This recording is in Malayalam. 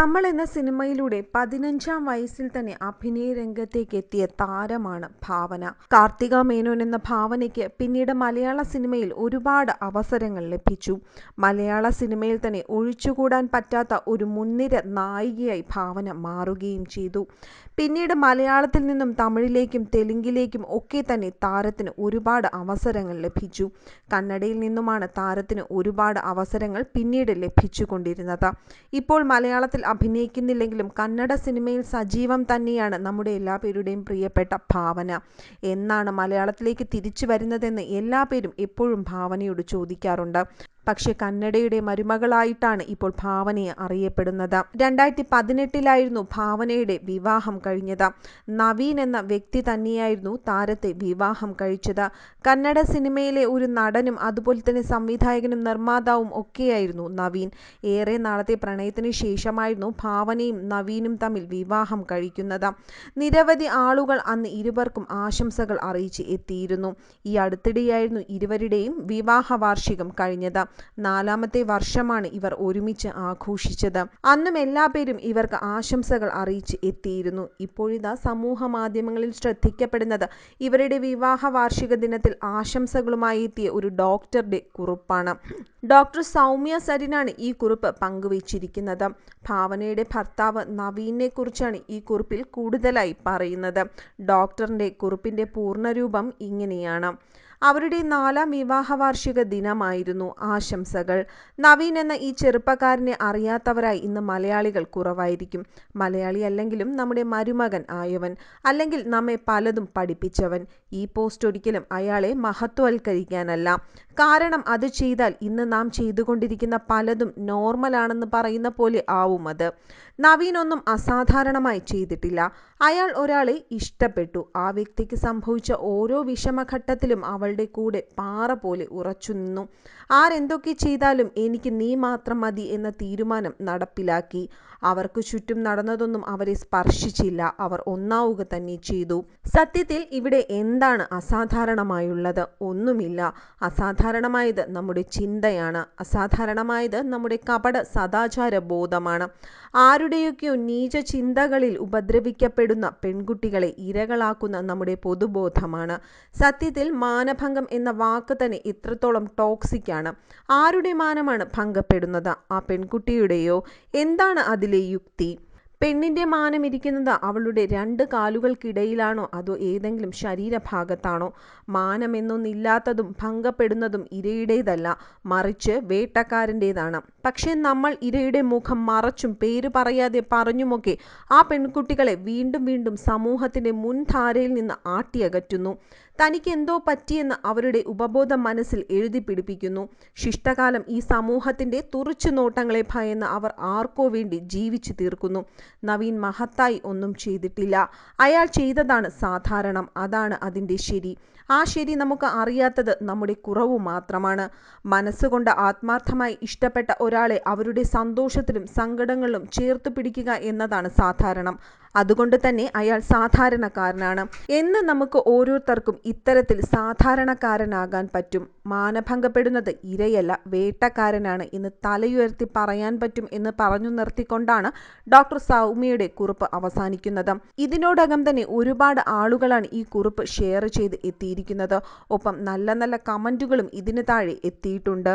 നമ്മൾ എന്ന സിനിമയിലൂടെ പതിനഞ്ചാം വയസ്സിൽ തന്നെ അഭിനയ രംഗത്തേക്ക് എത്തിയ താരമാണ് ഭാവന. കാർത്തിക മേനോൻ എന്ന ഭാവനയ്ക്ക് പിന്നീട് മലയാള സിനിമയിൽ ഒരുപാട് അവസരങ്ങൾ ലഭിച്ചു. മലയാള സിനിമയിൽ തന്നെ ഒഴിച്ചുകൂടാൻ പറ്റാത്ത ഒരു മുൻനിര നായികയായി ഭാവന മാറുകയും ചെയ്തു. പിന്നീട് മലയാളത്തിൽ നിന്നും തമിഴിലേക്കും തെലുങ്കിലേക്കും ഒക്കെ തന്നെ താരത്തിന് ഒരുപാട് അവസരങ്ങൾ ലഭിച്ചു. കന്നഡയിൽ നിന്നുമാണ് താരത്തിന് ഒരുപാട് അവസരങ്ങൾ പിന്നീട് ലഭിച്ചുകൊണ്ടിരുന്നത്. ഇപ്പോൾ മലയാളത്തിൽ അഭിനയിക്കുന്നില്ലെങ്കിലും കന്നഡ സിനിമയിൽ സജീവം തന്നെയാണ് നമ്മുടെ എല്ലാ പേരുടെയും പ്രിയപ്പെട്ട ഭാവന. എന്നാണ് മലയാളത്തിലേക്ക് തിരിച്ചു വരുന്നതെന്ന് എല്ലാ പേരും എപ്പോഴും ഭാവനയോട് ചോദിക്കാറുണ്ട്. പക്ഷെ കന്നഡയുടെ മരുമകളായിട്ടാണ് ഇപ്പോൾ ഭാവനയെ അറിയപ്പെടുന്നത്. രണ്ടായിരത്തി പതിനെട്ടിലായിരുന്നു ഭാവനയുടെ വിവാഹം കഴിഞ്ഞത്. നവീൻ എന്ന വ്യക്തി തന്നെയായിരുന്നു താരത്തെ വിവാഹം കഴിച്ചത്. കന്നഡ സിനിമയിലെ ഒരു നടനും അതുപോലെ തന്നെ സംവിധായകനും നിർമ്മാതാവും ഒക്കെയായിരുന്നു നവീൻ. ഏറെ നാളത്തെ പ്രണയത്തിന് ശേഷമായിരുന്നു ഭാവനയും നവീനും തമ്മിൽ വിവാഹം കഴിക്കുന്നത്. നിരവധി ആളുകൾ അന്ന് ഇരുവർക്കും ആശംസകൾ അറിയിച്ച് എത്തിയിരുന്നു. ഈ അടുത്തിടെയായിരുന്നു ഇരുവരുടെയും വിവാഹ വാർഷികം കഴിഞ്ഞത്. നാലാമത്തെ വർഷമാണ് ഇവർ ഒരുമിച്ച് ആഘോഷിച്ചത്. അന്നും എല്ലാ പേരും ഇവർക്ക് ആശംസകൾ അറിയിച്ച് എത്തിയിരുന്നു. ഇപ്പോഴിതാ സമൂഹ മാധ്യമങ്ങളിൽ ശ്രദ്ധിക്കപ്പെടുന്നത് ഇവരുടെ വിവാഹ വാർഷിക ദിനത്തിൽ ആശംസകളുമായി എത്തിയ ഒരു ഡോക്ടറുടെ കുറിപ്പാണ്. ഡോക്ടർ സൗമ്യ സരിനാണ് ഈ കുറിപ്പ് പങ്കുവച്ചിരിക്കുന്നത്. ഭാവനയുടെ ഭർത്താവ് നവീനെ കുറിച്ചാണ് ഈ കുറിപ്പിൽ കൂടുതലായി പറയുന്നത്. ഡോക്ടറിന്റെ കുറിപ്പിന്റെ പൂർണരൂപം ഇങ്ങനെയാണ്. അവരുടെ നാലാം വിവാഹ വാർഷിക ദിനമായിരുന്നു ആശംസകൾ. നവീൻ എന്ന ഈ ചെറുപ്പക്കാരനെ അറിയാത്തവരായി ഇന്ന് മലയാളികൾ കുറവായിരിക്കും. മലയാളി അല്ലെങ്കിലും നമ്മുടെ മരുമകൻ ആയവൻ അല്ലെങ്കിൽ നമ്മെ പലതും പഠിപ്പിച്ചവൻ. ഈ പോസ്റ്റ് ഒരിക്കലും അയാളെ മഹത്വവൽക്കരിക്കാനല്ല. കാരണം അത് ചെയ്താൽ ഇന്ന് നാം ചെയ്തുകൊണ്ടിരിക്കുന്ന പലതും നോർമലാണെന്ന് പറയുന്ന പോലെ ആവും അത്. നവീനൊന്നും അസാധാരണമായി ചെയ്തിട്ടില്ല. അയാൾ ഒരാളെ ഇഷ്ടപ്പെട്ടു. ആ വ്യക്തിക്ക് സംഭവിച്ച ഓരോ വിഷമഘട്ടത്തിലും അവളുടെ കൂടെ പാറ പോലെ ഉറച്ചു നിന്നു. ആരെന്തൊക്കെ ചെയ്താലും എനിക്ക് നീ മാത്രം മതി എന്ന തീരുമാനം നടപ്പിലാക്കി. അവർക്ക് ചുറ്റും നടന്നതൊന്നും അവരെ സ്പർശിച്ചില്ല. അവർ ഒന്നാവുക തന്നെ ചെയ്തു. സത്യത്തിൽ ഇവിടെ എന്താണ് അസാധാരണമായുള്ളത്? ഒന്നുമില്ല. അസാധാരണമായത് നമ്മുടെ ചിന്തയാണ്. അസാധാരണമായത് നമ്മുടെ കപട സദാചാര ബോധമാണ് ആരുടെയൊക്കെയോ നീച ചിന്തകളിൽ ഉപദ്രവിക്കപ്പെടുന്ന പെൺകുട്ടികളെ ഇരകളാക്കുന്ന നമ്മുടെ പൊതുബോധമാണ്. സത്യത്തിൽ മാനഭംഗം എന്ന വാക്ക് തന്നെ ഇത്രത്തോളം ടോക്സിക് ആണ്. ആരുടെ മാനമാണ് ഭംഗപ്പെടുന്നത്? ആ പെൺകുട്ടിയുടെയോ? എന്താണ് അതിലെ യുക്തി? പെണ്ണിന്റെ മാനം ഇരിക്കുന്നത് അവളുടെ രണ്ട് കാലുകൾക്കിടയിലാണോ? അതോ ഏതെങ്കിലും ശരീരഭാഗത്താണോ? മാനമെന്നൊന്നില്ലാത്തതും ഭംഗപ്പെടുന്നതും ഇരയുടേതല്ല മറിച്ച് വേട്ടക്കാരന്റെതാണ് പക്ഷേ നമ്മൾ ഇരയുടെ മുഖം മറച്ചും പേര് പറയാതെ പറഞ്ഞുമൊക്കെ ആ പെൺകുട്ടികളെ വീണ്ടും വീണ്ടും സമൂഹത്തിന്റെ മുൻധാരയിൽ നിന്ന് ആട്ടിയകറ്റുന്നു. തനിക്ക് എന്തോ പറ്റിയെന്ന് അവരുടെ ഉപബോധ മനസ്സിൽ എഴുതി പിടിപ്പിക്കുന്നു. ശിഷ്ടകാലം ഈ സമൂഹത്തിന്റെ തുറച്ചു നോട്ടങ്ങളെ ഭയന്ന് അവർ ആർക്കോ വേണ്ടി ജീവിച്ചു തീർക്കുന്നു. നവീൻ മഹത്തായി ഒന്നും ചെയ്തിട്ടില്ല. അയാൾ ചെയ്തതാണ് സാധാരണം. അതാണ് അതിന്റെ ശരി. ആ ശരി നമുക്ക് അറിയാത്തത് നമ്മുടെ കുറവ് മാത്രമാണ്. മനസ്സുകൊണ്ട് ആത്മാർത്ഥമായി ഇഷ്ടപ്പെട്ട ഒരാളെ അവരുടെ സന്തോഷത്തിലും സങ്കടങ്ങളിലും ചേർത്ത് പിടിക്കുക എന്നതാണ് സാധാരണം. അതുകൊണ്ട് തന്നെ അയാൾ സാധാരണക്കാരനാണ്. എന്ന് നമുക്ക് ഓരോരുത്തർക്കും ഇത്തരത്തിൽ സാധാരണക്കാരനാകാൻ പറ്റും. മാനഭംഗപ്പെടുന്നത് ഇരയല്ല വേട്ടക്കാരനാണ് എന്ന് തലയുയർത്തി പറയാൻ പറ്റും എന്ന് പറഞ്ഞു നിർത്തിക്കൊണ്ടാണ് ഡോക്ടർ സൗമ്യയുടെ കുറിപ്പ് അവസാനിക്കുന്നത്. ഇതിനോടകം തന്നെ ഒരുപാട് ആളുകളാണ് ഈ കുറിപ്പ് ഷെയർ ചെയ്ത് എത്തിയിരിക്കുന്നത്. ഒപ്പം നല്ല നല്ല കമന്റുകളും ഇതിന് താഴെ എത്തിയിട്ടുണ്ട്.